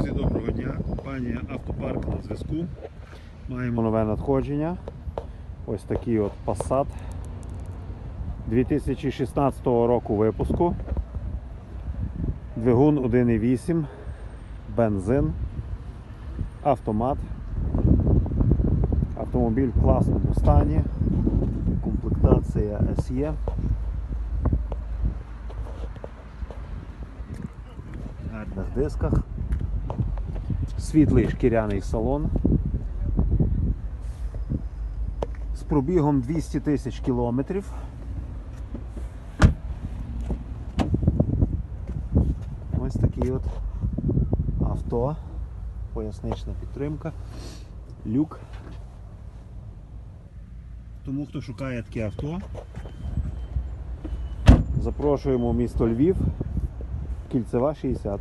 Друзі, доброго дня. Компанія Автопарк на зв'язку. Маємо нове надходження. Ось такий от Passat 2016 року випуску. Двигун 1.8, бензин, автомат. Автомобіль в класному стані. Комплектація SE. Гарних дисках. Світлий шкіряний салон. З пробігом 200 тисяч кілометрів. Ось такий от авто. Пояснична підтримка. Люк. Тому хто шукає таке авто, запрошуємо в місто Львів, кільцева 60.